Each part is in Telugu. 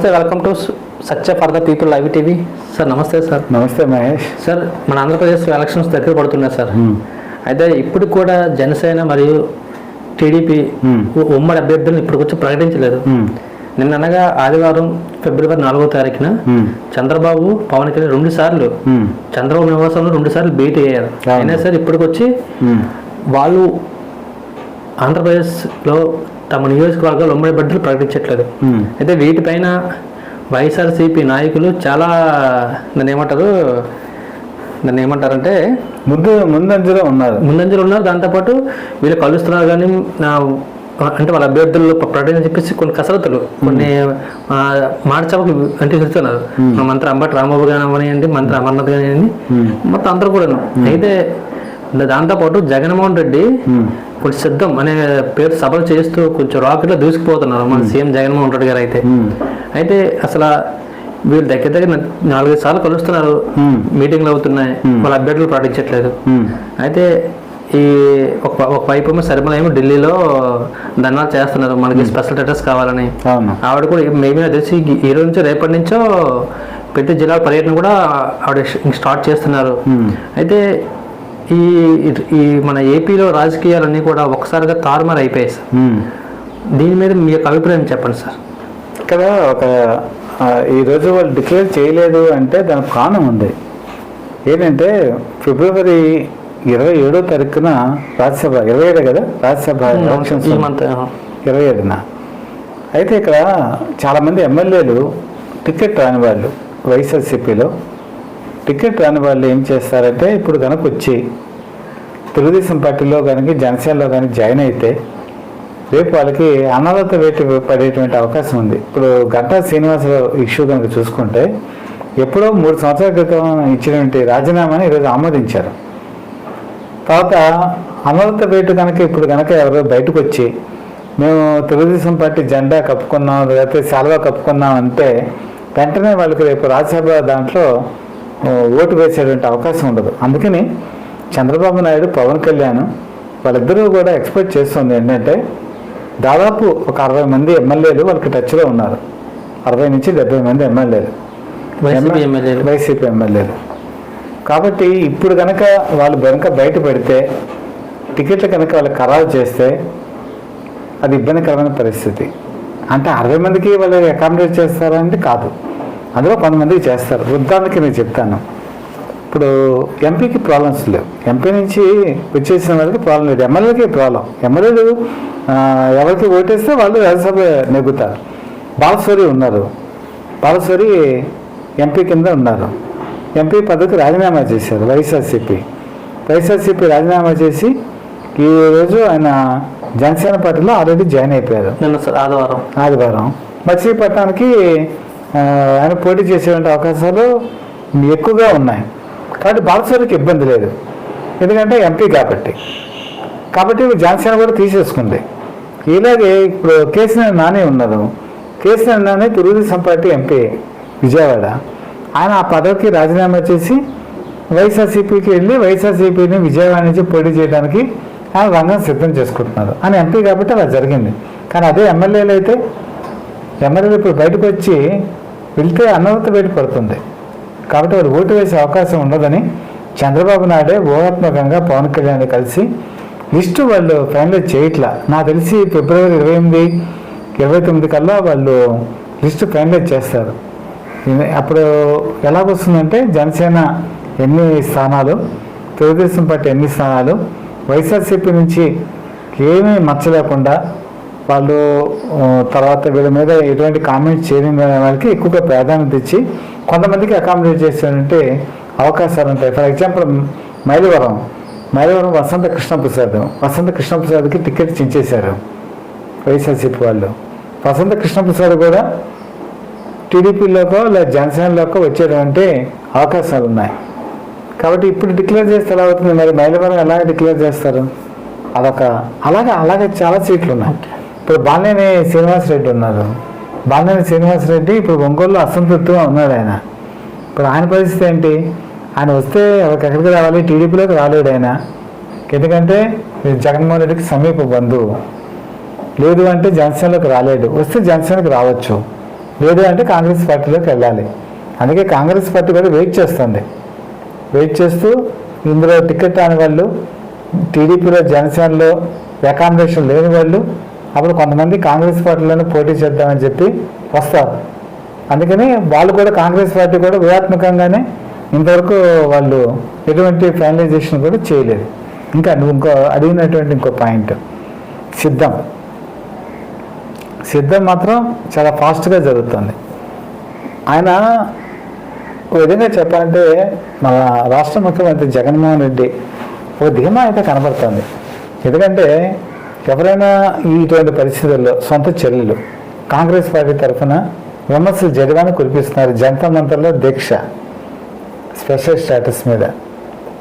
నమస్తే welcome to Satya for the people live TV sir నమస్తే సార్ నమస్తే మహేష్ సార్ మన ఆంధ్రప్రదేశ్ ఎలక్షన్స్ దగ్గర పడుతున్నాయి సార్. అయితే ఇప్పుడు కూడా జనసేన మరియు టీడీపీ మ్మ్. ఉమ్మడి అభ్యర్థులను ఇప్పుడు వచ్చి ప్రకటించలేదు మ్మ్. నిన్న అనగా ఆదివారం ఫిబ్రవరి నాలుగో తారీఖున. చంద్రబాబు పవన్ కళ్యాణ్ రెండు సార్లు. చంద్రబాబు నివాసంలో రెండు సార్లు భేటీ అయ్యారు. అయినా సరే ఇప్పటికొచ్చి. వాళ్ళు ఆంధ్రప్రదేశ్లో తమ నియోజకవర్గాలు ఉమ్మడి అభ్యర్థులు ప్రకటించట్లేదు. అయితే వీటిపైన వైఎస్ఆర్సీపీ నాయకులు చాలా దాన్ని ఏమంటారు దాన్ని ఏమంటారంటే ముందు ముందంజలో ఉన్నారు. ముందంజలు ఉన్నారు. దాంతోపాటు వీళ్ళు కలుస్తున్నారు కానీ నా అంటే వాళ్ళ అభ్యర్థులు ప్రకటన చెప్పేసి కొన్ని కసరత్తులు కొన్ని ఆ, మాట చవకు అంటే చెప్తున్నారు. మా మంత్రి అంబటి రాంబాబు కానివ్వనివ్వండి మంత్రి అమర్నాథ్ కానివ్వండి మొత్తం అందరూ కూడా అయితే దాంతోపాటు జగన్మోహన్ రెడ్డి. కొంచెం సిద్ధం అనే పేరు సభలు చేస్తూ కొంచెం రాకెట్లో దూసుకుపోతున్నారు మన సీఎం జగన్మోహన్ రెడ్డి గారు అయితే. అయితే అసలు వీళ్ళు దగ్గర దగ్గర నాలుగైదు సార్లు కలుస్తున్నారు. మీటింగ్లు అవుతున్నాయి. వాళ్ళ అభ్యర్థులు ప్రకటించట్లేదు. అయితే ఈ ఒక ఒక వైపు ఏమో సరిమల ఏమో ఢిల్లీలో ధర్నాలు చేస్తున్నారు. మనకి స్పెషల్ స్టేటస్ కావాలని. ఆవిడ కూడా మేమే తెలిసి ఈ రోజు నుంచో రేపటి నుంచో ప్రతి జిల్లా పర్యటన కూడా ఆవిడ స్టార్ట్ చేస్తున్నారు. అయితే ఈ ఈ మన ఏపీలో రాజకీయాలన్నీ కూడా ఒకసారిగా తారుమారు అయిపోయాయి సార్. దీని మీద మీ యొక్క అభిప్రాయం చెప్పండి సార్. ఇక్కడ ఒక ఈరోజు వాళ్ళు డిక్లేర్ చేయలేదు అంటే దానికి కారణం ఉంది. ఏంటంటే ఫిబ్రవరి ఇరవై ఏడో తారీఖున రాజ్యసభ ఇరవై ఏడు కదా? రాజ్యసభ ఎలక్షన్స్ ఇరవై ఏడున. అయితే ఇక్కడ చాలామంది ఎమ్మెల్యేలు టికెట్ రాని వాళ్ళు వైఎస్ఆర్సీపీలో టికెట్ రాని వాళ్ళు ఏం చేస్తారంటే ఇప్పుడు కనుక వచ్చి తెలుగుదేశం పార్టీలో కానీ జనసేనలో కానీ జాయిన్ అయితే రేపు వాళ్ళకి అన్నదాత వేటి పడేటువంటి అవకాశం ఉంది. ఇప్పుడు గంటా శ్రీనివాసరావు ఇష్యూ కనుక చూసుకుంటే ఎప్పుడో మూడు సంవత్సరాల క్రితం ఇచ్చినటువంటి రాజీనామాని ఈరోజు ఆమోదించారు. తర్వాత అమృత వేటు కనుక ఇప్పుడు కనుక ఎవరో బయటకు వచ్చి మేము తెలుగుదేశం పార్టీ జెండా కప్పుకున్నాం లేకపోతే శాల్వా కప్పుకున్నాం అంటే వెంటనే వాళ్ళకి రేపు రాజ్యసభ దాంట్లో ఓటు వేసేటువంటి అవకాశం ఉండదు. అందుకని చంద్రబాబు నాయుడు పవన్ కళ్యాణ్ వాళ్ళిద్దరూ కూడా ఎక్స్పెక్ట్ చేస్తుంది ఏంటంటే దాదాపు ఒక అరవై మంది ఎమ్మెల్యేలు వాళ్ళకి టచ్లో ఉన్నారు. అరవై నుంచి డెబ్బై మంది ఎమ్మెల్యేలు. వైసీపీ ఎమ్మెల్యేలు. వైసీపీ ఎమ్మెల్యేలు. కాబట్టి ఇప్పుడు కనుక వాళ్ళు కనుక బయట పెడితే టికెట్లు కనుక వాళ్ళు ఖరారు చేస్తే అది ఇబ్బందికరమైన పరిస్థితి. అంటే అరవై మందికి వాళ్ళు అకామిడేట్ చేస్తారంటే కాదు. అందులో కొంతమందికి చేస్తారు. ఉదాహరణకి నేను చెప్తాను. ఇప్పుడు ఎంపీకి ప్రాబ్లమ్స్ లేవు. ఎంపీ నుంచి వచ్చేసిన వాళ్ళకి ప్రాబ్లం లేదు. ఎమ్మెల్యేకి ప్రాబ్లం ఎమ్మెల్యేలు ఎవరికి ఓటేస్తే వాళ్ళు రాజ్యసభ నెగ్గుతారు. బాలస్వరి ఉన్నారు. బాలస్వరి ఎంపీ కింద ఉన్నారు. ఎంపీ పదవికి రాజీనామా చేశారు వైఎస్ఆర్సీపీ. వైఎస్ఆర్సీపీ రాజీనామా చేసి ఈ రోజు ఆయన జనసేన పార్టీలో ఆల్రెడీ జాయిన్ అయిపోయారు. ఆదివారం. ఆదివారం. మచిలీపట్నానికి ఆయన పోటీ చేసేటువంటి అవకాశాలు ఎక్కువగా ఉన్నాయి. కాబట్టి బాలస్వారికి ఇబ్బంది లేదు. ఎందుకంటే ఎంపీ కాబట్టి. కాబట్టి జాన్సన్ కూడా తీసేసుకుంది. ఇలాగే ఇప్పుడు కేసీఆర్ నాని ఉన్నారు. KCR Nani Telugu Desam party MP Vijayawada. ఆయన ఆ పదవికి రాజీనామా చేసి వైఎస్ఆర్సీపీకి వెళ్ళి వైఎస్ఆర్సీపీని విజయవాడ నుంచి పోటీ చేయడానికి ఆయన రంగం సిద్ధం చేసుకుంటున్నారు. ఆయన ఎంపీ కాబట్టి అలా జరిగింది. కానీ అదే ఎమ్మెల్యేలు అయితే ఎమ్మెల్యేలు ఇప్పుడు బయటకు వచ్చి వెళ్తే అన్నవత బయట పడుతుంది. కాబట్టి వారు ఓటు వేసే అవకాశం ఉండదని చంద్రబాబు నాయుడే ఊహాత్మకంగా పవన్ కళ్యాణ్ కలిసి లిస్టు వాళ్ళు ఫైనలైజ్ చేయట్లా. నాకు తెలిసి ఫిబ్రవరి ఇరవై ఎనిమిది ఇరవై తొమ్మిది కల్లా వాళ్ళు లిస్టు ఫైనలైజ్ చేస్తారు. అప్పుడు ఎలా వస్తుందంటే జనసేన ఎన్ని స్థానాలు తెలుగుదేశం పార్టీ ఎన్ని స్థానాలు వైఎస్ఆర్సీపీ నుంచి ఏమీ మచ్చ లేకుండా వాళ్ళు తర్వాత వీళ్ళ మీద ఎటువంటి కామెంట్స్ చేయడం వాళ్ళకి ఎక్కువగా ప్రాధాన్యత ఇచ్చి కొంతమందికి అకామిడేట్ చేశారంటే అవకాశాలు ఉంటాయి. For example Mylavaram. Mylavaram Vasantha Krishnaprasad. Vasantha కృష్ణప్రసాద్కి టికెట్ చించేశారు వైఎస్ఆర్సీపీ వాళ్ళు. వసంత కృష్ణప్రసాద్ కూడా టీడీపీలోకో లేదా జనసేనలోకో వచ్చేటంటే అవకాశాలు ఉన్నాయి. కాబట్టి ఇప్పుడు డిక్లేర్ చేస్తే ఎలా అవుతుంది? మరి మైలవరం ఎలా డిక్లేర్ చేస్తారు? అదొక అలాగే అలాగే చాలా సీట్లు ఉన్నాయి. ఇప్పుడు బాలినేని శ్రీనివాసరెడ్డి ఉన్నారు. బాలినేని శ్రీనివాసరెడ్డి ఇప్పుడు ఒంగోలులో అసంతృప్తిగా ఉన్నాడు ఆయన. ఇప్పుడు ఆయన పరిస్థితి ఏంటి? ఆయన వస్తే ఎక్కడికి రావాలి? టీడీపీలోకి రాలేడు ఆయన. ఎందుకంటే జగన్మోహన్ రెడ్డికి సమీప బంధువు. లేదు అంటే జనసేనలోకి రాలేడు. వస్తే జనసేనకి రావచ్చు. లేదు అంటే కాంగ్రెస్ పార్టీలోకి వెళ్ళాలి. అందుకే కాంగ్రెస్ పార్టీ కూడా వెయిట్ చేస్తుంది. వెయిట్ చేస్తూ ఇందులో టికెట్ రాని వాళ్ళు టీడీపీలో జనసేనలో అకామిడేషన్ లేని వాళ్ళు అప్పుడు కొంతమంది కాంగ్రెస్ పార్టీలోనే పోటీ చేద్దామని చెప్పి వస్తారు. అందుకని వాళ్ళు కూడా కాంగ్రెస్ పార్టీ కూడా వ్యూహాత్మకంగానే ఇంతవరకు వాళ్ళు ఎటువంటి ఫైనలైజేషన్ కూడా చేయలేదు. ఇంకా నువ్వు ఇంకో అడిగినటువంటి ఇంకో పాయింట్ సిద్ధం. సిద్ధం మాత్రం చాలా ఫాస్ట్గా జరుగుతుంది. ఆయన ఒక విధంగా చెప్పాలంటే మన రాష్ట్ర ముఖ్యమంత్రి జగన్మోహన్ రెడ్డి ఒక ధీమా అయితే కనబడుతుంది. ఎందుకంటే ఎవరైనా ఇటువంటి పరిస్థితుల్లో సొంత చెల్లెలు కాంగ్రెస్ పార్టీ తరఫున విమర్శ జగడాన్ని కురిపిస్తున్నారు జనతా మంత్రుల్లో దీక్ష స్పెషల్ స్టేటస్ మీద.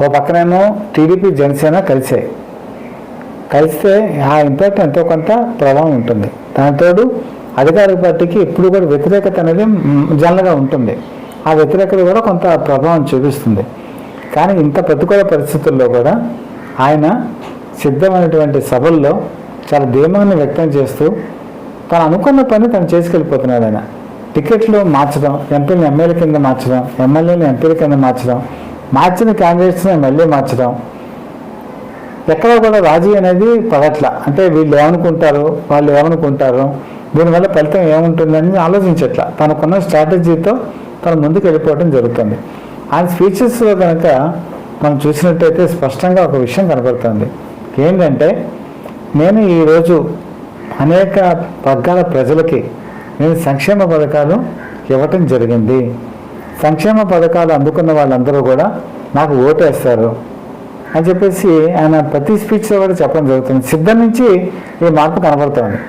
ఓ పక్కనేమో టీడీపీ జనసేన కలిసాయి కలిస్తే ఆ ఇంపాక్ట్ ఎంతో కొంత ప్రభావం ఉంటుంది. దానితోడు అధికార పార్టీకి ఎప్పుడు కూడా వ్యతిరేకత అనేది జనరల్గా ఉంటుంది. ఆ వ్యతిరేకత కూడా కొంత ప్రభావం చూపిస్తుంది. కానీ ఇంత ప్రతికూల పరిస్థితుల్లో కూడా ఆయన సిద్ధమైనటువంటి సభల్లో చాలా ధీమాన్ని వ్యక్తం చేస్తూ తను అనుకున్న పని తను చేసుకెళ్ళిపోతున్నాడు ఆయన. టికెట్లు మార్చడం ఎంపీని ఎమ్మెల్యే కింద మార్చడం ఎమ్మెల్యేని ఎంపీల కింద మార్చడం మార్చిన క్యాండిడేట్స్ని మళ్ళీ మార్చడం. ఎక్కడ కూడా రాజీ అనేది పడట్ల. అంటే వీళ్ళు ఏమనుకుంటారు వాళ్ళు ఏమనుకుంటారు దీనివల్ల ఫలితం ఏముంటుందని ఆలోచించట్ల. తనకున్న స్ట్రాటజీతో తను ముందుకు వెళ్ళిపోవడం జరుగుతుంది. ఆయన స్పీచెస్లో కనుక మనం చూసినట్టయితే స్పష్టంగా ఒక విషయం కనపడుతుంది. ఏంటంటే నేను ఈరోజు అనేక వర్గాల ప్రజలకి నేను సంక్షేమ పథకాలు ఇవ్వటం జరిగింది. సంక్షేమ పథకాలు అందుకున్న వాళ్ళందరూ కూడా నాకు ఓటేస్తారు అని చెప్పేసి ఆయన ప్రతి స్పీచ్లో కూడా చెప్పడం జరుగుతుంది. సిద్ధం నుంచి ఈ మార్పు కనబడుతుంది.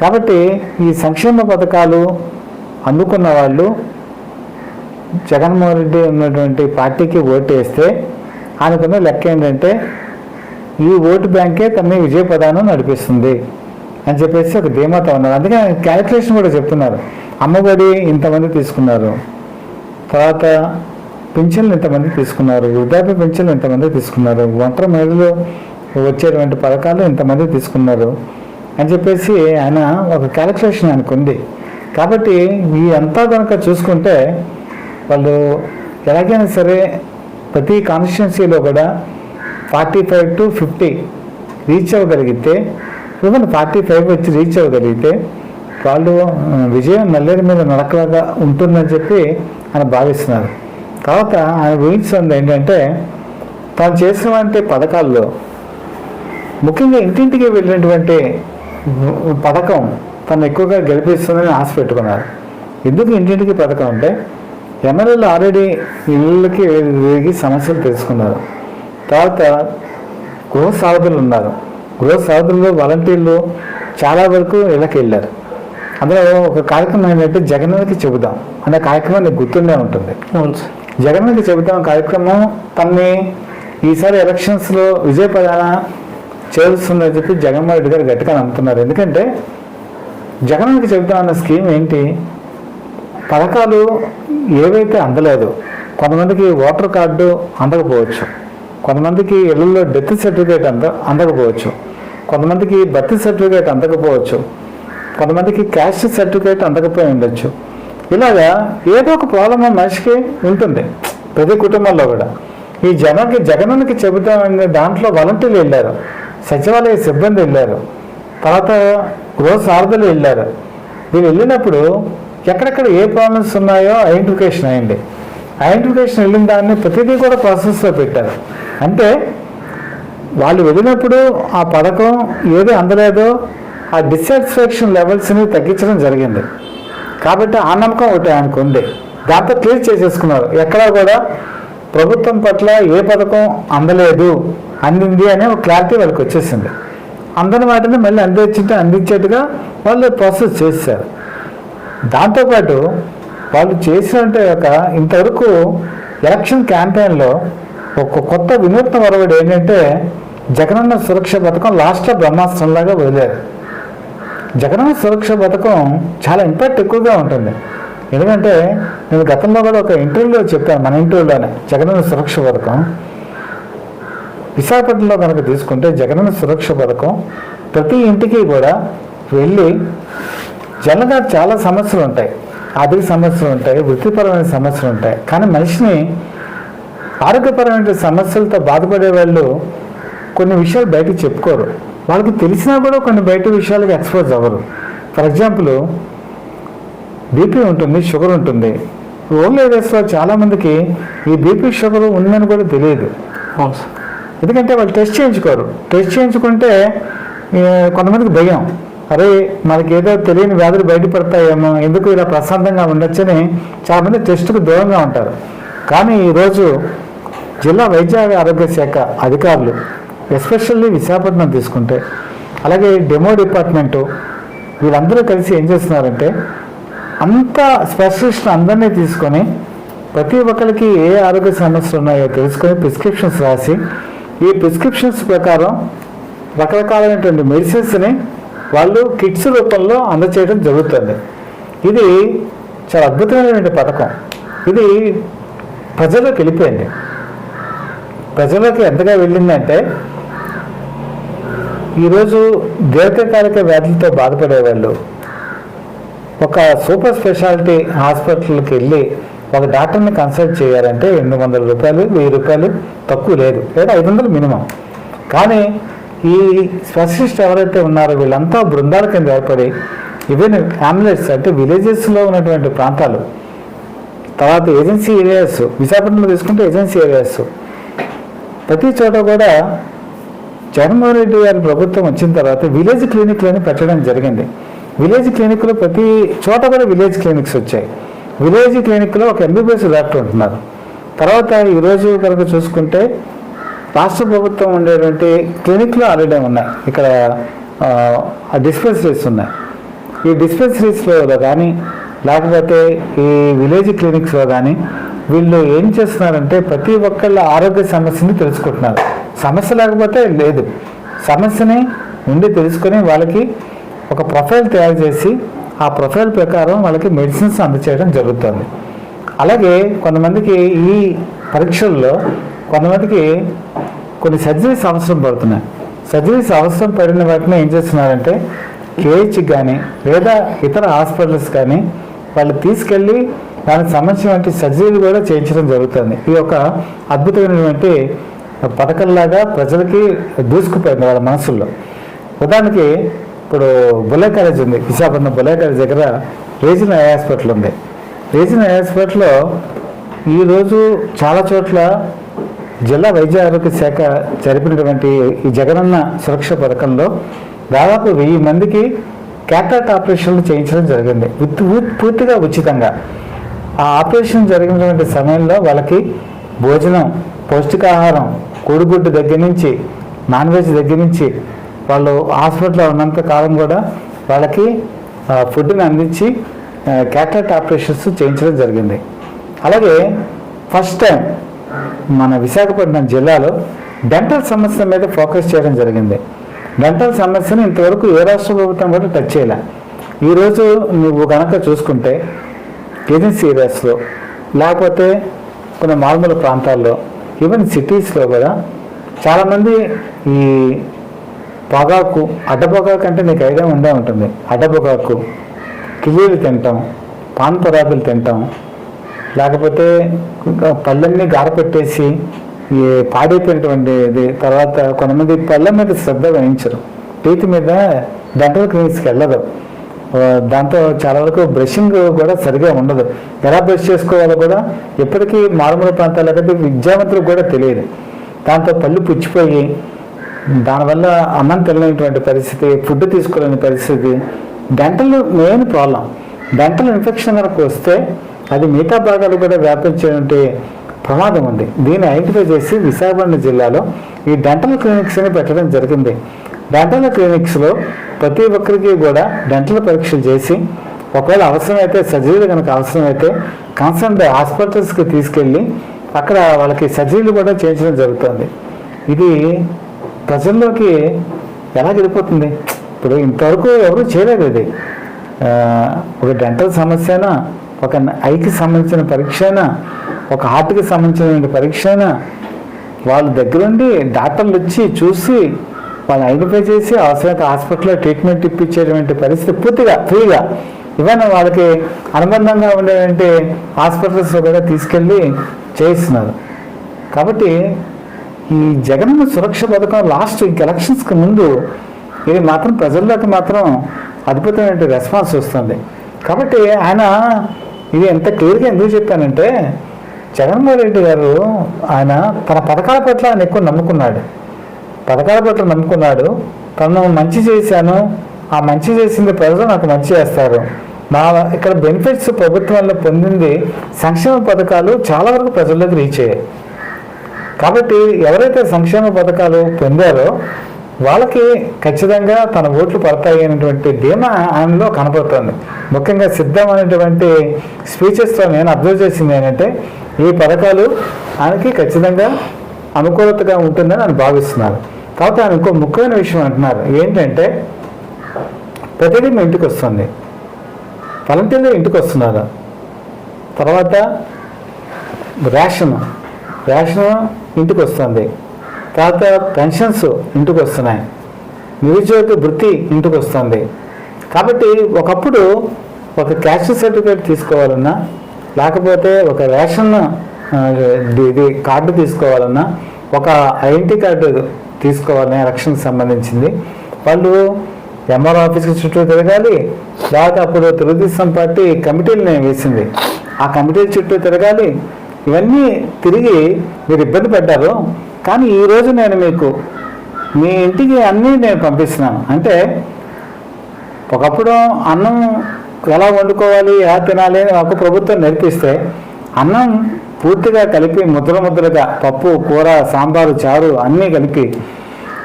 కాబట్టి ఈ సంక్షేమ పథకాలు అందుకున్న వాళ్ళు జగన్మోహన్ రెడ్డి ఉన్నటువంటి పార్టీకి ఓటు వేస్తే ఆయనకున్న లెక్క ఏంటంటే ఈ ఓటు బ్యాంకే తన విజయ నడిపిస్తుంది అని చెప్పేసి ఒక ధీమాతో ఉన్నారు. అందుకే క్యాలిక్యులేషన్ కూడా చెప్తున్నారు. అమ్మఒడి ఇంతమంది తీసుకున్నారు. తర్వాత పింఛన్లు ఇంతమంది తీసుకున్నారు. వృద్ధాప్య పింఛన్లు ఇంతమంది తీసుకున్నారు. ఒంటరి మహిళలు వచ్చేటువంటి పథకాలు ఇంతమంది తీసుకున్నారు అని చెప్పేసి ఆయన ఒక క్యాలిక్యులేషన్ ఆయనకు కాబట్టి ఈ అంతా కనుక చూసుకుంటే వాళ్ళు ఎలాగైనా సరే ప్రతి కాన్స్టిట్యున్సీలో కూడా forty five to fifty reach అవ్వగలిగితే even forty five వచ్చి రీచ్ అవ్వగలిగితే వాళ్ళు విజయం నల్లేరు మీద నడకలాగా ఉంటుందని చెప్పి ఆయన భావిస్తున్నారు. తర్వాత ఆయన ఊహించుతుంది ఏంటంటే తాను చేసినటువంటి పథకాల్లో ముఖ్యంగా ఇంటింటికి వెళ్ళినటువంటి పథకం తను ఎక్కువగా గెలిపిస్తుందని ఆశ పెట్టుకున్నారు. ఎందుకు ఇంటింటికి పథకం అంటే ఎమ్మెల్యేలు ఆల్రెడీ ఇళ్ళకి తిరిగి సమస్యలు తెలుసుకున్నారు. తర్వాత గృహ సాధులు ఉన్నారు. గృహ సాధుల్లో వాలంటీర్లు చాలా వరకు ఇళ్ళకి వెళ్ళారు. అందులో ఒక కార్యక్రమం ఏంటంటే జగన్కి చెబుదాం అనే కార్యక్రమం నీకు గుర్తుండే ఉంటుంది. జగన్కి చెబుతాం కార్యక్రమం తన్ని ఈసారి ఎలక్షన్స్లో విజయపదాన చేరుస్తుందని చెప్పి జగన్మోహన్ రెడ్డి గారు గట్టిగా నమ్ముతున్నారు. ఎందుకంటే జగన్కి చెబుతాం అన్న స్కీమ్ ఏంటి? పథకాలు ఏవైతే అందలేదు కొంతమందికి ఓటర్ కార్డు అందకపోవచ్చు. కొంతమందికి ఇళ్ళలో డెత్ సర్టిఫికేట్ అంద అందకపోవచ్చు. కొంతమందికి బర్త్ సర్టిఫికేట్ అందకపోవచ్చు. కొంతమందికి క్యాస్ట్ సర్టిఫికేట్ అందకపోయి ఉండొచ్చు. ఇలాగా ఏదో ఒక ప్రాబ్లం మనిషికి ఉంటుంది. ప్రతి కుటుంబంలో కూడా. ఈ జనానికి జగనానికి చెబుతామని దాంట్లో వాలంటీర్లు వెళ్ళారు. సచివాలయ సిబ్బంది వెళ్ళారు. తర్వాత గృహ సారథులు వెళ్ళారు. వీళ్ళు వెళ్ళినప్పుడు ఎక్కడెక్కడ ఏ ప్రాబ్లమ్స్ ఉన్నాయో ఐడెంటిఫికేషన్ అయింది. ఐడెంటిఫికేషన్ వెళ్ళిన దాన్ని ప్రతిదీ కూడా ప్రాసెస్లో పెట్టారు. అంటే వాళ్ళు వెళ్ళినప్పుడు ఆ పథకం ఏది అందలేదో ఆ డిస్సాటిస్ఫాక్షన్ లెవెల్స్ని తగ్గించడం జరిగింది. కాబట్టి ఆ నమ్మకం ఒకటి ఆయనకు ఉంది. దాంతో క్లియర్ చేసేసుకున్నారు. ఎక్కడా కూడా ప్రభుత్వం పట్ల ఏ పథకం అందలేదు అందింది అనే ఒక క్లారిటీ వాళ్ళకి వచ్చేసింది. అందని వాటిని మళ్ళీ అందించే అందించేట్టుగా వాళ్ళు ప్రాసెస్ చేశారు. దాంతోపాటు వాళ్ళు చేసినట్టు ఒక ఇంతవరకు ఎలక్షన్ క్యాంపెయిన్లో ఒక కొత్త వినూత్న వరవడు ఏంటంటే జగనన్న సురక్ష పథకం లాస్ట్లో బ్రహ్మాస్త్రంలాగా వదిలేరు. జగనన్న సురక్ష పథకం చాలా ఇంపాక్ట్ ఎక్కువగా ఉంటుంది. ఎందుకంటే నేను గతంలో కూడా ఒక ఇంటర్వ్యూలో చెప్పాను మన ఇంటర్వ్యూలోనే జగనన్న సురక్ష పథకం. విశాఖపట్నంలో కనుక తీసుకుంటే జగనన్న సురక్ష పథకం ప్రతి ఇంటికి కూడా వెళ్ళి జనగా చాలా సమస్యలు ఉంటాయి. ఆర్థిక సమస్యలు ఉంటాయి వృత్తిపరమైన సమస్యలు ఉంటాయి. కానీ మనిషిని ఆరోగ్యపరమైన సమస్యలతో బాధపడే వాళ్ళు కొన్ని విషయాలు బయటకు చెప్పుకోరు. వాళ్ళకి తెలిసినా కూడా కొన్ని బయట విషయాలకు ఎక్స్పోజ్ అవ్వరు. ఫర్ ఎగ్జాంపుల్ బీపీ ఉంటుంది షుగర్ ఉంటుంది. ఓల్డ్ ఏరియాస్లో చాలామందికి ఈ బీపీ షుగర్ ఉందని కూడా తెలియదు. ఎందుకంటే వాళ్ళు టెస్ట్ చేయించుకోరు. టెస్ట్ చేయించుకుంటే కొంతమందికి భయం. అరే మనకి ఏదో తెలియని వ్యాధులు బయటపడతాయేమో ఎందుకు ఇలా ప్రశాంతంగా ఉండొచ్చని చాలామంది టెస్టుకు దూరంగా ఉంటారు. కానీ ఈరోజు జిల్లా వైద్య ఆరోగ్య శాఖ అధికారులు ఎస్పెషల్లీ విశాఖపట్నం తీసుకుంటే అలాగే డెమో డిపార్ట్మెంటు వీళ్ళందరూ కలిసి ఏం చేస్తున్నారంటే అంత స్పెషలిస్ట్ అందరినీ తీసుకొని ప్రతి ఒక్కరికి ఏ ఆరోగ్య సమస్యలు ఉన్నాయో తెలుసుకొని ప్రిస్క్రిప్షన్స్ రాసి ఈ ప్రిస్క్రిప్షన్స్ ప్రకారం రకరకాలైనటువంటి మెడిసిన్స్ని వాళ్ళు కిట్స్ రూపంలో అందచేయడం జరుగుతుంది. ఇది చాలా అద్భుతమైనటువంటి పథకం. ఇది ప్రజల్లోకి వెళ్ళిపోయింది. ప్రజలకు ఎంతగా వెళ్ళిందంటే ఈరోజు దీర్ఘకాలిక వ్యాధులతో బాధపడే వాళ్ళు ఒక సూపర్ స్పెషాలిటీ హాస్పిటల్కి వెళ్ళి ఒక డాక్టర్ని కన్సల్ట్ చేయాలంటే ఎనిమిది వందల రూపాయలు వెయ్యి రూపాయలు తక్కువ లేదు లేదా ఐదు వందలు మినిమం. కానీ ఈ స్పెషలిస్ట్ ఎవరైతే ఉన్నారో వీళ్ళంతా బృందాల కింద ఏర్పడి ఈవెన్ ఫ్యామిలీస్ అంటే విలేజెస్లో ఉన్నటువంటి ప్రాంతాలు తర్వాత ఏజెన్సీ ఏరియాస్ విశాఖపట్నంలో తీసుకుంటే ఏజెన్సీ ఏరియాస్ ప్రతి చోట కూడా జగన్మోహన్ రెడ్డి గారి ప్రభుత్వం వచ్చిన తర్వాత విలేజ్ క్లినిక్లని పెట్టడం జరిగింది. విలేజ్ క్లినిక్లో ప్రతి చోట కూడా విలేజ్ క్లినిక్స్ వచ్చాయి. విలేజ్ క్లినిక్లో ఒక ఎంబీబీఎస్ డాక్టర్ ఉంటున్నారు. తర్వాత ఈరోజు కనుక చూసుకుంటే రాష్ట్ర ప్రభుత్వం ఉండేటువంటి క్లినిక్లు ఆల్రెడీ ఉన్నాయి. ఇక్కడ డిస్పెన్సరీస్ ఉన్నాయి. ఈ డిస్పెన్సరీస్లో కానీ లేకపోతే ఈ విలేజ్ క్లినిక్స్లో కానీ వీళ్ళు ఏం చేస్తున్నారంటే ప్రతి ఒక్కళ్ళ ఆరోగ్య సమస్యని తెలుసుకుంటున్నారు. సమస్య లేకపోతే లేదు. సమస్యని ఉండి తెలుసుకొని వాళ్ళకి ఒక ప్రొఫైల్ తయారు చేసి ఆ ప్రొఫైల్ ప్రకారం వాళ్ళకి మెడిసిన్స్ అందచేయడం జరుగుతుంది. అలాగే కొంతమందికి ఈ పరీక్షల్లో కొంతమందికి కొన్ని సర్జరీస్ అవసరం పడుతున్నాయి. సర్జరీస్ అవసరం పడిన వాటిని ఏం చేస్తున్నారంటే కేహెచ్ కానీ లేదా ఇతర హాస్పిటల్స్ కానీ వాళ్ళు తీసుకెళ్ళి దానికి సంబంధించినటువంటి సర్జరీలు కూడా చేయించడం జరుగుతుంది. ఇది ఒక అద్భుతమైనటువంటి పథకంలాగా ప్రజలకి దూసుకుపోయింది వాళ్ళ మనసుల్లో. ఉదాహరణకి ఇప్పుడు బుల్లే కాలేజ్ ఉంది. విశాఖపట్నం బుల్లే కాలేజ్ దగ్గర రీజనల్ ఐ హాస్పిటల్ ఉంది. రీజనల్ ఐ హాస్పిటల్లో ఈరోజు చాలా చోట్ల జిల్లా వైద్య ఆరోగ్య శాఖ జరిపినటువంటి ఈ జగనన్న సురక్ష పథకంలో దాదాపు వెయ్యి మందికి క్యాటరాక్ట్ ఆపరేషన్లు చేయించడం జరిగింది. విత్ పూర్తిగా ఉచితంగా. ఆ ఆపరేషన్ జరిగినటువంటి సమయంలో వాళ్ళకి భోజనం పౌష్టికాహారం కోడిగుడ్డు దగ్గర నుంచి నాన్ వెజ్ దగ్గర నుంచి వాళ్ళు హాస్పిటల్లో ఉన్నంత కాలం కూడా వాళ్ళకి ఫుడ్ని అందించి క్యాటరాక్ట్ ఆపరేషన్స్ చేయించడం జరిగింది. అలాగే ఫస్ట్ టైం మన విశాఖపట్నం జిల్లాలో డెంటల్ సమస్య మీద ఫోకస్ చేయడం జరిగింది. డెంటల్ సమస్యను ఇంతవరకు ఏ రాష్ట్ర ప్రభుత్వం కూడా టచ్ చేయలే. ఈరోజు నువ్వు కనుక చూసుకుంటే ఏజెన్సీ ఏరియాస్లో లేకపోతే కొన్ని మారుమూల ప్రాంతాల్లో ఈవెన్ సిటీస్లో కూడా చాలామంది ఈ పొగాకు అడ్డపొగాకు అంటే నీకు ఐడియా ఉండే ఉంటుంది. అడ్డపొగాకు కిలీలు తింటాం పాన్ పరాకులు తింటాం లేకపోతే ఇంకా పళ్ళన్నీ గారపెట్టేసి ఈ పాడైపోయినటువంటి ఇది తర్వాత కొంతమంది పళ్ళ మీద శ్రద్ధ వహించరు. టీత్ మీద డెంటల్ క్లినిక్స్కి వెళ్ళదు దాంతో చాలా వరకు బ్రషింగ్ కూడా సరిగా ఉండదు. ఎలా బ్రష్ చేసుకోవాలో కూడా ఎప్పటికీ మారుమూల ప్రాంతాలు కాబట్టి విద్యావంతులకు కూడా తెలియదు. దాంతో పళ్ళు పుచ్చిపోయి దానివల్ల అన్నం తినలేనటువంటి పరిస్థితి ఫుడ్ తీసుకోలేని పరిస్థితి dental main problem dental infection కనుక వస్తే అది మిగతా భాగాలు కూడా వ్యాపించేటువంటి ప్రమాదం ఉంది. దీన్ని ఐడెంటిఫై చేసి విశాఖపట్నం జిల్లాలో ఈ డెంటల్ క్లినిక్స్ని పెట్టడం జరిగింది. డెంటల్ క్లినిక్స్లో ప్రతి ఒక్కరికి కూడా డెంటల్ పరీక్షలు చేసి ఒకవేళ అవసరమైతే సర్జరీలు కనుక అవసరమైతే కన్సర్న్ హాస్పిటల్స్కి తీసుకెళ్ళి అక్కడ వాళ్ళకి సర్జరీలు కూడా చేయించడం జరుగుతుంది. ఇది ప్రజల్లోకి ఎలా వెళ్ళిపోతుంది? ఇప్పుడు ఇంతవరకు ఎవరు చేయలేదు ఇది. ఒక డెంటల్ సమస్య అయినా ఒక ఐకి సంబంధించిన పరీక్ష అయినా ఒక హార్ట్కి సంబంధించిన పరీక్ష అయినా వాళ్ళ దగ్గరుండి డాక్టర్లు వచ్చి చూసి వాళ్ళని ఐడెంటిఫై చేసి అవసరమైతే హాస్పిటల్లో ట్రీట్మెంట్ ఇప్పించేటువంటి పరిస్థితి పూర్తిగా ఫ్రీగా. ఇవన్నీ వాళ్ళకి అనుబంధంగా ఉండేటువంటి హాస్పిటల్స్ కూడా తీసుకెళ్ళి చేయిస్తున్నారు. కాబట్టి ఈ జగన్ సురక్ష పథకం లాస్ట్ ఇంక ఎలక్షన్స్కి ముందు ఇది మాత్రం ప్రజల్లోకి మాత్రం అద్భుతమైన రెస్పాన్స్ వస్తుంది. కాబట్టి ఆయన ఇది ఎంత క్లియర్గా ఎందుకు చెప్పానంటే జగన్మోహన్ రెడ్డి గారు ఆయన తన పథకాల పట్ల ఆయన ఎక్కువ నమ్ముకున్నాడు. పథకాల పట్ల నమ్ముకున్నాడు తను మంచి చేశాను ఆ మంచి చేసింది ప్రజలు నాకు మంచి చేస్తారు. మా ఇక్కడ బెనిఫిట్స్ ప్రభుత్వంలో పొందింది సంక్షేమ పథకాలు చాలా వరకు ప్రజల్లోకి రీచ్ అయ్యాయి కాబట్టి ఎవరైతే సంక్షేమ పథకాలు పొందారో వాళ్ళకి ఖచ్చితంగా తన ఓట్లు పడతాయి అనేటువంటి ధీమా ఆయనలో కనపడుతుంది. ముఖ్యంగా సిద్ధం అనేటువంటి స్పీచెస్తో నేను అబ్జర్వ్ చేసింది ఏంటంటే ఈ పథకాలు ఆయనకి ఖచ్చితంగా అనుకూలతగా ఉంటుందని నేను భావిస్తున్నాను కాబట్టి ఆయన ఇంకో ముఖ్యమైన విషయం అంటున్నారు. ఏంటంటే ప్రతిదీ మీ ఇంటికి వస్తుంది. వాలంటీర్లు ఇంటికి వస్తున్నారు. తర్వాత రేషన్. రేషన్ ఇంటికి వస్తుంది. తర్వాత పెన్షన్స్ ఇంటికి వస్తున్నాయి. నిరుద్యోగ వృత్తి ఇంటికి వస్తుంది. కాబట్టి ఒకప్పుడు ఒక క్యాస్ట్ సర్టిఫికేట్ తీసుకోవాలన్నా లేకపోతే ఒక రేషన్ ఇది- ఇది కార్డు తీసుకోవాలన్నా ఒక ఐడెంటిటీ కార్డు తీసుకోవాలని ఎలక్షన్కి సంబంధించింది. వాళ్ళు ఎంఆర్ ఆఫీస్కి చుట్టూ తిరగాలి. లేకపోతే అప్పుడు తెలుగుదేశం పార్టీ కమిటీలని వేసింది. ఆ కమిటీల చుట్టూ తిరగాలి. ఇవన్నీ తిరిగి మీరు ఇబ్బంది పడ్డారు. కానీ ఈరోజు నేను మీకు మీ ఇంటికి అన్నీ నేను పంపిస్తున్నాను. అంటే ఒకప్పుడు అన్నం ఎలా వండుకోవాలి ఎలా తినాలి అని ఒక ప్రభుత్వం నేర్పిస్తే అన్నం పూర్తిగా కలిపి ముద్ర ముద్రగా పప్పు కూర సాంబారు చారు అన్నీ కలిపి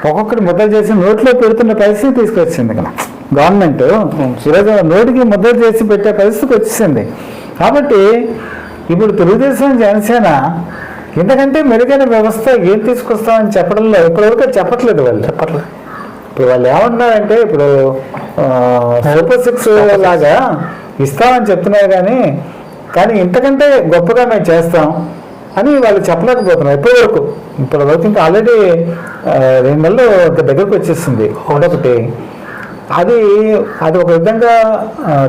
ఒక్కొక్కటి ముద్ర చేసి నోట్లో పెడుతున్న పరిస్థితి తీసుకొచ్చింది ఇక్కడ గవర్నమెంట్ ఈరోజు నోటికి ముద్ర చేసి పెట్టే పరిస్థితికి వచ్చేసింది. కాబట్టి ఇప్పుడు తెలుగుదేశం జనసేన ఇంతకంటే మెరుగైన వ్యవస్థ ఏం తీసుకొస్తామని చెప్పడంలో ఇప్పటివరకు చెప్పట్లేదు వాళ్ళు. చెప్పట్లేదు. ఇప్పుడు వాళ్ళు ఏమన్నారంటే ఇప్పుడు సూపర్ సిక్స్ లాగా ఇస్తామని చెప్తున్నారు కానీ కానీ ఇంతకంటే గొప్పగా మేము చేస్తాం అని వాళ్ళు చెప్పలేకపోతున్నారు. ఎప్పటి వరకు ఇప్పటి వరకు ఇంకా ఆల్రెడీ రెండు నెలలు దగ్గరకు వచ్చేసింది. ఒకటి అది అది ఒక విధంగా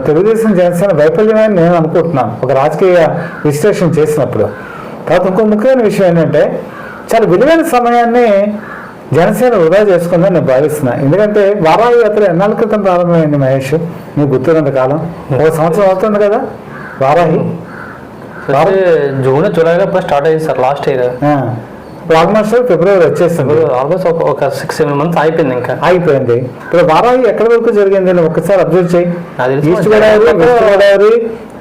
తెలుగుదేశం జనసేన వైఫల్యమే అని నేను అనుకుంటున్నాను. ఒక రాజకీయ విశ్లేషణ చేసినప్పుడు. తర్వాత ఇంకో ముఖ్యమైన విషయం ఏంటంటే చాలా విలువైన సమయాన్ని జనసేన వృధా చేసుకుందని నేను భావిస్తున్నా. ఎందుకంటే వారాహి యాత్ర ఎన్నాళ్ళ క్రితం ప్రారంభమైంది మహేష్? నీకు గుర్తున్నంత కాలం? ఒక సంవత్సరం అవుతుంది కదా? వారాహి జూన్ జూలైలో ఇప్పుడు స్టార్ట్ అయ్యింది సార్ లాస్ట్ ఇయర్. ఆల్మోస్ట్ ఫిబ్రవరి వచ్చేస్తుంది ఆల్మోస్ట్ ఒక ఒక సిక్స్ సెవెన్ మంత్స్ అయిపోయింది ఇంకా. ఆగిపోయింది ఇప్పుడు వారాహి ఎక్కడి వరకు జరిగింది? అని ఒక్కసారి అబ్జర్వ్ చేయి. ఈస్ట్ గోదావరి వెస్ట్ గోదావరి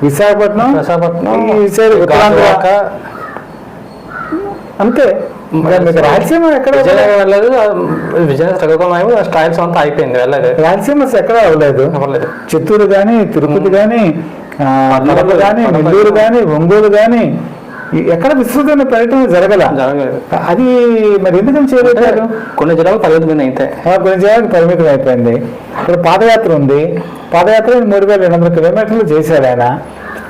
విశాఖపట్నం విశాఖపట్నం ఈ సైడ్ అంతే. రాయలసీమ ఎక్కడ విజయనగరం వెళ్ళలేదు. విజయనగరం శ్రీకాకుళం ట్రయల్స్ అంతా అయిపోయింది వెళ్ళలేదు. రాయలసీమ ఎక్కడ అవ్వలేదు అవ్వలేదు. చిత్తూరు కానీ తిరుపతి కానీ కడప కానీ నెల్లూరు కానీ ఒంగోలు కానీ ఎక్కడ విస్తృతమైన పర్యటన జరగల? జరగలేదు. అది మరి ఎందుకని చేయలేకపోయారు కొన్ని జిల్లాలు పరిమితం అయితే కొన్ని చేయడానికి పరిమితం అయిపోయింది. ఇప్పుడు పాదయాత్ర ఉంది. పాదయాత్ర మూడు వేల రెండు వందల కిలోమీటర్లు చేశాడు ఆయన.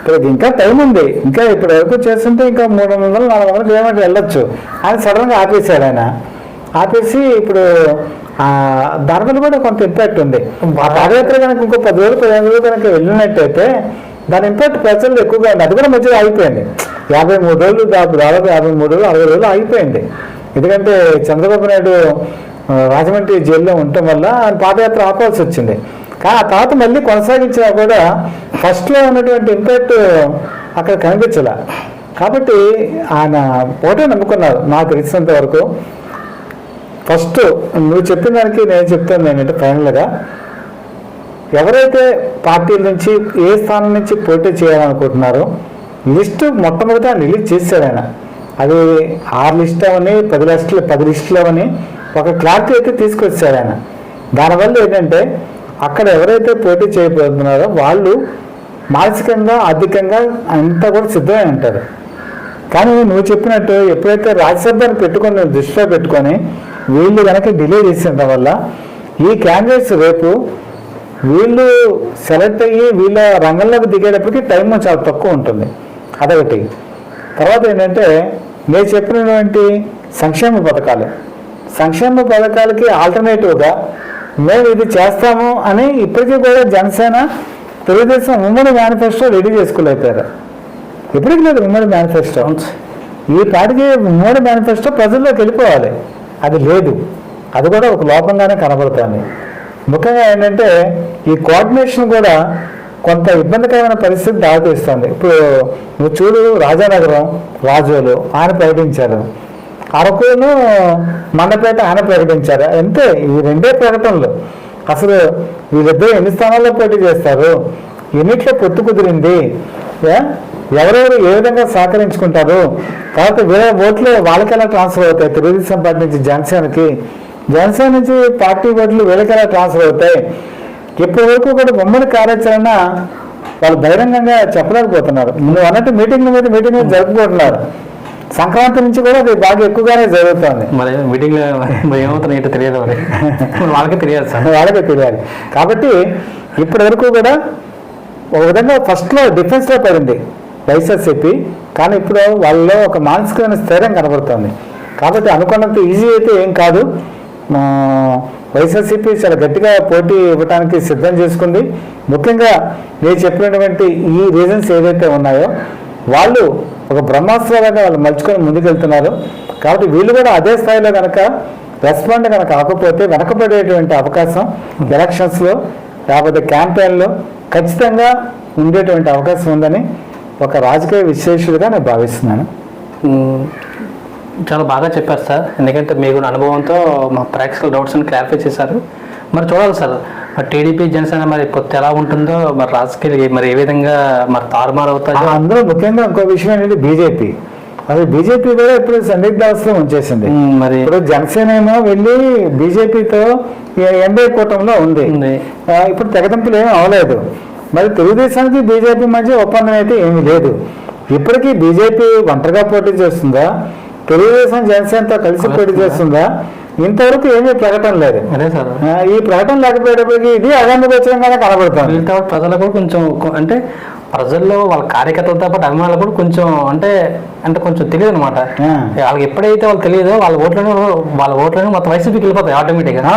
ఇప్పుడు ఇంకా టైం ఉంది. ఇంకా ఇప్పుడు వరకు చేస్తుంటే ఇంకా మూడు వందలు నాలుగు వందల కిలోమీటర్లు వెళ్ళొచ్చు. అని సడన్గా ఆపేశాడు ఆయన. ఆపేసి ఇప్పుడు దాని ధరలు కూడా కొంత ఇంపాక్ట్ ఉంది. ఆ పాదయాత్ర కనుక ఇంకో పది రోజులు పదిహేను రోజులు కనుక వెళ్ళినట్టయితే దాని ఇంపాక్ట్ ప్రజలు ఎక్కువగా ఉంది. అది కూడా మధ్యలో ఆగిపోయింది యాభై మూడు రోజులు దాదాపు దాదాపు యాభై మూడు రోజులు అరవై రోజులు ఆగిపోయింది ఎందుకంటే చంద్రబాబు నాయుడు రాజమండ్రి జైల్లో ఉండటం వల్ల ఆయన పాదయాత్ర ఆపాల్సి వచ్చింది. కానీ ఆ తర్వాత మళ్ళీ కొనసాగించినా కూడా ఫస్ట్లో ఉన్నటువంటి ఇంపాక్ట్ అక్కడ కనిపించలే. కాబట్టి ఆయన ఒకటే నమ్ముకున్నారు నాకు తెలిసినంత వరకు. ఫస్ట్ నువ్వు చెప్పిన దానికి నేను చెప్తాను ఏంటంటే ఫైనల్గా. ఎవరైతే పార్టీల నుంచి ఏ స్థానం నుంచి పోటీ చేయాలనుకుంటున్నారో లిస్టు మొట్టమొదట రిలీజ్ చేశాడు ఆయన. అది ఆరు లిస్ట్ అవని పది లిస్టులు పది లిస్టులు అవని ఒక క్లారిటీ అయితే తీసుకొచ్చాడు ఆయన. దానివల్ల ఏంటంటే అక్కడ ఎవరైతే పోటీ చేయబోతున్నారో వాళ్ళు మానసికంగా ఆర్థికంగా అంతా కూడా సిద్ధమై ఉంటారు. కానీ నువ్వు చెప్పినట్టు ఎప్పుడైతే రాజ్యసభను పెట్టుకొని దృష్టిలో పెట్టుకొని వీళ్ళు కనుక డిలే చేసిన వల్ల ఈ క్యాండిడేట్స్ రేపు వీళ్ళు సెలెక్ట్ అయ్యి వీళ్ళ రంగంలోకి దిగేటప్పటికి టైం చాలా తక్కువ ఉంటుంది. అదొకటి. తర్వాత ఏంటంటే నేను చెప్పినటువంటి సంక్షేమ పథకాలు. సంక్షేమ పథకాలకి ఆల్టర్నేటివ్గా మేము ఇది చేస్తాము అని ఇప్పటికీ కూడా జనసేన తెలుగుదేశం ఉమ్మడి మేనిఫెస్టో రెడీ చేసుకోలేకపోయారు. ఎప్పటికి లేదు ఉమ్మడి మేనిఫెస్టో ఈ పాటికి ఉమ్మడి మేనిఫెస్టో ప్రజల్లోకి వెళ్ళిపోవాలి. అది లేదు. అది కూడా ఒక లోపంగానే కనబడుతుంది. ముఖ్యంగా ఏంటంటే ఈ కోఆర్డినేషన్ కూడా కొంత ఇబ్బందికరమైన పరిస్థితి దారితీస్తుంది. ఇప్పుడు నువ్వు చూడు రాజానగరం రాజోలు ఆయన ప్రకటించారు. అరకును మండపేట ఆయన ప్రకటించారు. అంతే ఈ రెండే ప్రకటనలు. అసలు వీళ్ళిద్దరు ఎన్ని స్థానాల్లో పోటీ చేస్తారు? ఎన్నిట్లో పొత్తు కుదిరింది? ఎవరెవరు ఏ విధంగా సహకరించుకుంటారు? కాబట్టి వేరే ఓట్లు వాళ్ళకెలా ట్రాన్స్ఫర్ అవుతాయి? తెలుగుదేశం పార్టీ నుంచి జనసేనకి. జనసేన నుంచి పార్టీ ఓట్లు వీళ్ళకెలా ట్రాన్స్ఫర్ అవుతాయి? ఇప్పటి వరకు కూడా ఉమ్మడి కార్యాచరణ వాళ్ళు బహిరంగంగా చెప్పలేకపోతున్నారు. నువ్వు అన్నట్టు మీటింగ్ మీద మీటింగ్ జరుపుకుంటున్నారు. సంక్రాంతి నుంచి కూడా అది బాగా ఎక్కువగానే జరుగుతుంది. మరి మీటింగ్ ఏమవుతున్నాయి ఏంటో తెలియదు మరి. వాళ్ళకే తెలియదు సార్. వాళ్ళకే తెలియాలి. కాబట్టి ఇప్పటి వరకు కూడా ఒక విధంగా ఫస్ట్లో డిఫెన్స్లో పడింది వైఎస్ఆర్సీపీ. కానీ ఇప్పుడు వాళ్ళలో ఒక మానసికమైన స్థైర్యం కనబడుతుంది. కాబట్టి అనుకున్నంత ఈజీ అయితే ఏం కాదు. వైఎస్ఆర్సీపీ చాలా గట్టిగా పోటీ ఇవ్వడానికి సిద్ధం చేసుకుంది. ముఖ్యంగా నేను చెప్పినటువంటి ఈ రీజన్స్ ఏదైతే ఉన్నాయో వాళ్ళు ఒక బ్రహ్మాస్త్రాలుగా వాళ్ళు మలుచుకొని ముందుకెళ్తున్నారు. కాబట్టి వీళ్ళు కూడా అదే స్థాయిలో కనుక రెస్పాండ్ కనుక కాకపోతే వెనకబడేటువంటి అవకాశం ఎలక్షన్స్లో లేకపోతే క్యాంపెయిన్లో ఖచ్చితంగా ఉండేటువంటి అవకాశం ఉందని ఒక రాజకీయ విశ్లేషుడిగా నేను భావిస్తున్నాను. చాలా బాగా చెప్పారు సార్. ఎందుకంటే మీకు అనుభవంతో మా ప్రాక్టికల్ డౌట్స్ని క్లారిఫై చేశారు. మరి చూడాలి సార్. మరి టీడీపీ జనసేన మరి పొత్తు ఎలా ఉంటుందో మరి రాజకీయ మరి ఏ విధంగా మరి తారుమారు అవుతాయో అందులో ముఖ్యంగా ఇంకో విషయం ఏంటంటే బీజేపీ. అసలు బీజేపీ కూడా ఇప్పుడు సందిగ్ధావస్థలో ఉంచేసింది. మరి ఇప్పుడు జనసేన ఏమో వెళ్ళి బీజేపీతో ఎన్డీఏ కూటమిలో ఉంది. ఇప్పుడు తెగతింపులు ఏమీ అవలేదు మరి తెలుగుదేశానికి బీజేపీ మధ్య ఒప్పందం అయితే ఏమీ లేదు. ఇప్పటికీ బీజేపీ ఒంటరిగా పోటీ చేస్తుందా? తెలుగుదేశం జనసేనతో కలిసి పోటీ చేస్తుందా? ఇంతవరకు ఏమీ ప్రకటన లేదు. అదే సార్. ఈ ప్రకటన లేకపోయేటప్పటికి ఇది అగంద గోచరంగానే కనబడుతుంది. మిగతా ప్రజలకు కూడా కొంచెం అంటే ప్రజల్లో వాళ్ళ కార్యకర్తలతో పాటు అభిమానులు కూడా కొంచెం అంటే అంటే కొంచెం తెలియదు అనమాట. వాళ్ళకి ఎప్పుడైతే వాళ్ళు తెలియదో వాళ్ళ ఓట్లను వాళ్ళ ఓట్లను మొత్తం వైసీపీకి వెళ్ళిపోతాయి ఆటోమేటిక్గా.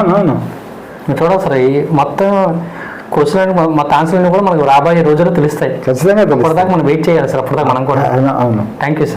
చూడాలి సార్ ఈ మొత్తం క్వశ్చన్ మొత్తం ఆన్సర్లు కూడా మనకు రాబోయే రోజుల్లో తెలుస్తాయి. ఖచ్చితంగా. అప్పటిదాకా మనం వెయిట్ చేయాలి సార్ అప్పటిదాకా మనం కూడా. అవును అవును. Thank you sir